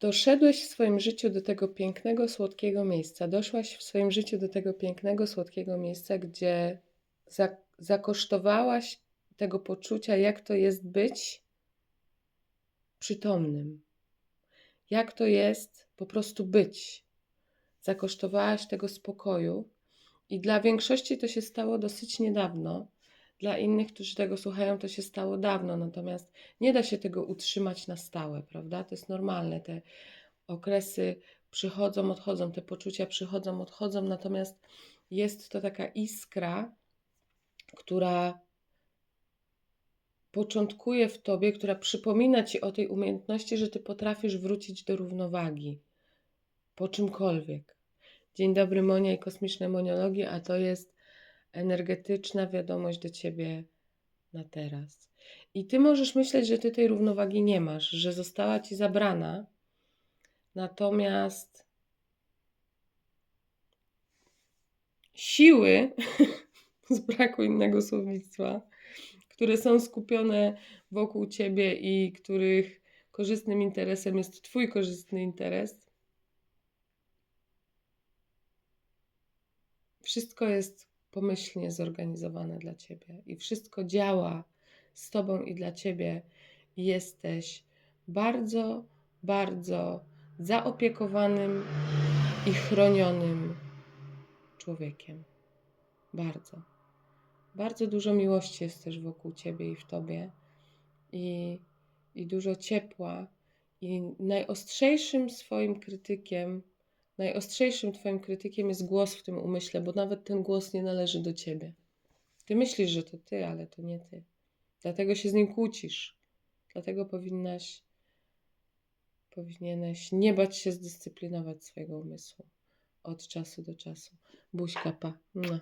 Doszedłeś w swoim życiu do tego pięknego, słodkiego miejsca. Doszłaś w swoim życiu do tego pięknego, słodkiego miejsca, gdzie za, zakosztowałaś tego poczucia, jak to jest być przytomnym. Jak to jest po prostu być. Zakosztowałaś tego spokoju i dla większości to się stało dosyć niedawno. Dla innych, którzy tego słuchają, to się stało dawno, natomiast nie da się tego utrzymać na stałe, prawda? To jest normalne. Te okresy przychodzą, odchodzą, te poczucia przychodzą, odchodzą, natomiast jest to taka iskra, która początkuje w tobie, która przypomina ci o tej umiejętności, że ty potrafisz wrócić do równowagi po czymkolwiek. Dzień dobry, Monia i kosmiczne moniologie, a to jest energetyczna wiadomość do ciebie na teraz. I ty możesz myśleć, że ty tej równowagi nie masz, że została ci zabrana, natomiast siły, z braku innego słownictwa, które są skupione wokół ciebie i których korzystnym interesem jest twój korzystny interes, wszystko jest pomyślnie zorganizowane dla ciebie i wszystko działa z tobą i dla ciebie. Jesteś bardzo, bardzo zaopiekowanym i chronionym człowiekiem. Bardzo. Bardzo dużo miłości jest też wokół ciebie i w tobie. I, i dużo ciepła. I najostrzejszym swoim krytykiem, najostrzejszym twoim krytykiem jest głos w tym umyśle, bo nawet ten głos nie należy do ciebie. Ty myślisz, że to ty, ale to nie ty. Dlatego się z nim kłócisz. Dlatego powinnaś, powinieneś nie bać się zdyscyplinować swojego umysłu od czasu do czasu. Buźka pa. Mua.